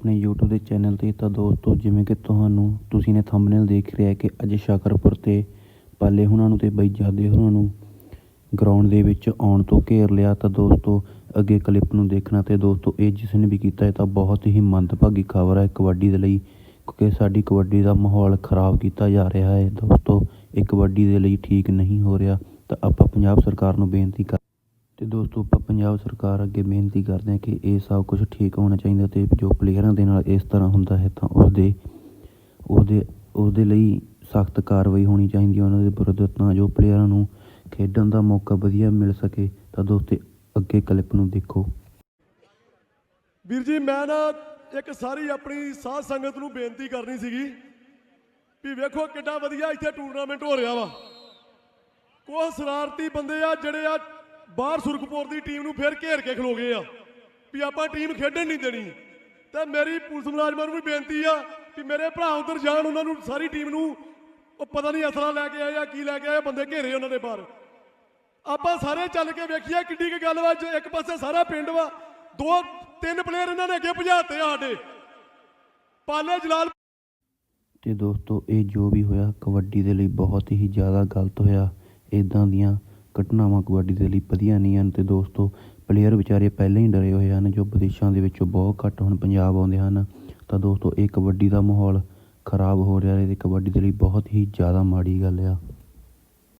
ਆਪਣੇ YouTube ਦੇ channel ਤੇ ਤਾਂ ਦੋਸਤੋ, ਜਿਵੇਂ ਕਿ ਤੁਹਾਨੂੰ ਤੁਸੀਂ ਨੇ ਥੰਬਨੇਲ ਦੇਖ ਰਿਹਾ ਕਿ ਅੱਜ ਸ਼ਾਕਰਪੁਰ ਤੇ ਪਾਲੇ ਹੁਣਾਂ ਨੂੰ ਤੇ ਬਈ ਜਾਦੇ ਹੁਣਾਂ ਨੂੰ ਗਰਾਊਂਡ ਦੇ ਵਿੱਚ ਆਉਣ ਤੋਂ ਘੇਰ ਲਿਆ। ਤਾਂ ਦੋਸਤੋ, ਅੱਗੇ ਕਲਿੱਪ ਨੂੰ ਦੇਖਣਾ ਤੇ ਦੋਸਤੋ, ਇਹ ਜਿਸ ਨੇ ਵੀ ਕੀਤਾ ਹੈ ਤਾਂ ਬਹੁਤ ਹੀ ਮੰਦਭਾਗੀ ਖਬਰ ਹੈ ਕਬੱਡੀ ਦੇ ਲਈ, ਕਿਉਂਕਿ ਸਾਡੀ ਕਬੱਡੀ ਦਾ ਮਾਹੌਲ ਖਰਾਬ ਕੀਤਾ ਜਾ ਰਿਹਾ ਹੈ। ਦੋਸਤੋ, ਇਹ ਕਬੱਡੀ ਦੇ ਲਈ ਠੀਕ ਨਹੀਂ ਹੋ ਰਿਹਾ। ਤਾਂ ਆਪਾਂ ਪੰਜਾਬ ਸਰਕਾਰ ਨੂੰ ਬੇਨਤੀ ਕਰ ਤੇ ਦੋਸਤੋ, ਆਪਾਂ ਪੰਜਾਬ ਸਰਕਾਰ ਅੱਗੇ ਬੇਨਤੀ ਕਰਦੇ ਹਾਂ ਕਿ ਇਹ ਸਭ ਕੁਝ ਠੀਕ ਹੋਣਾ ਚਾਹੀਦਾ ਤੇ ਜੋ ਪਲੇਅਰਾਂ ਦੇ ਨਾਲ ਇਸ ਤਰ੍ਹਾਂ ਹੁੰਦਾ ਹੈ ਤਾਂ ਉਹਦੇ ਉਹਦੇ ਉਹਦੇ ਲਈ ਸਖਤ ਕਾਰਵਾਈ ਹੋਣੀ ਚਾਹੀਦੀ ਹੈ। ਉਹਨਾਂ ਦੇ ਵਿਰੁੱਧ ਤਾਂ ਜੋ ਪਲੇਅਰਾਂ ਨੂੰ ਖੇਡਣ ਦਾ ਮੌਕਾ ਵਧੀਆ ਮਿਲ ਸਕੇ, ਤਾਂ ਦੋਸਤੋ, ਅੱਗੇ ਕਲਿੱਪ ਨੂੰ ਦੇਖੋ। ਵੀਰ ਜੀ, ਮੈਂ ਨਾ ਇੱਕ ਸਾਰੀ ਆਪਣੀ ਸਾਧ ਸੰਗਤ ਨੂੰ ਬੇਨਤੀ ਕਰਨੀ ਸੀਗੀ ਵੀ ਵੇਖੋ ਕਿੱਡਾ ਵਧੀਆ ਇੱਥੇ ਟੂਰਨਾਮੈਂਟ ਹੋ ਰਿਹਾ ਵਾ। ਕੋਹ ਸ਼ਰਾਰਤੀ ਬੰਦੇ ਆ ਜਿਹੜੇ ਆ ਬਾਹਰ ਸੁਰਖਪੁਰ ਦੀ ਟੀਮ ਨੂੰ ਫੇਰ ਘੇਰ ਕੇ ਖਲੋ ਗਏ ਆ ਵੀ ਆਪਾਂ ਟੀਮ ਖੇਡਣ ਨਹੀਂ ਦੇਣੀ। ਤੇ ਮੇਰੀ ਪੁਲਿਸ ਮੁਲਾਜ਼ਮਾਂ ਨੂੰ ਵੀ ਬੇਨਤੀ ਆ ਕਿ ਮੇਰੇ ਭਰਾ ਉਧਰ ਜਾਣ, ਉਹਨਾਂ ਨੂੰ ਸਾਰੀ ਟੀਮ ਨੂੰ ਉਹ ਪਤਾ ਨਹੀਂ ਅਸਲਾ ਲੈ ਕੇ ਆਏ ਜਾਂ ਕੀ ਲੈ ਕੇ ਆਏ ਬੰਦੇ ਘੇਰੇ ਉਹਨਾਂ ਦੇ ਬਾਹਰ। ਆਪਾਂ ਸਾਰੇ ਚੱਲ ਕੇ ਵੇਖੀਏ ਕਿੱਡੀ ਕੀ ਗੱਲ ਵਾ ਜੇ ਇੱਕ ਪਾਸੇ ਸਾਰਾ ਪਿੰਡ ਵਾ, ਦੋ, ਤਿੰਨ ਪਲੇਅਰ ਇਹਨਾਂ ਨੇ ਅੱਗੇ ਭਜਾਤੇ ਆ ਸਾਡੇ। ਪਾਲੇ ਜਲਾਲ ਤੇ ਦੋਸਤੋ, ਇਹ ਜੋ ਵੀ ਹੋਇਆ, ਕਬੱਡੀ ਦੇ ਲਈ ਬਹੁਤ ਹੀ ਜ਼ਿਆਦਾ ਗਲਤ ਹੋਇਆ। ਇਦਾਂ ਦੀਆਂ ਘਟਨਾਵਾਂ ਕਬੱਡੀ ਦੇ ਲਈ ਵਧੀਆ ਨਹੀਂ ਹਨ ਅਤੇ ਦੋਸਤੋ ਪਲੇਅਰ ਵਿਚਾਰੇ ਪਹਿਲਾਂ ਹੀ ਡਰੇ ਹੋਏ ਹਨ ਜੋ ਵਿਦੇਸ਼ਾਂ ਦੇ ਵਿੱਚੋਂ ਬਹੁਤ ਘੱਟ ਹੁਣ ਪੰਜਾਬ ਆਉਂਦੇ ਹਨ। ਤਾਂ ਦੋਸਤੋ, ਇਹ ਕਬੱਡੀ ਦਾ ਮਾਹੌਲ ਖਰਾਬ ਹੋ ਰਿਹਾ ਹੈ ਤੇ ਕਬੱਡੀ ਦੇ ਲਈ ਬਹੁਤ ਹੀ ਜ਼ਿਆਦਾ ਮਾੜੀ ਗੱਲ ਆ।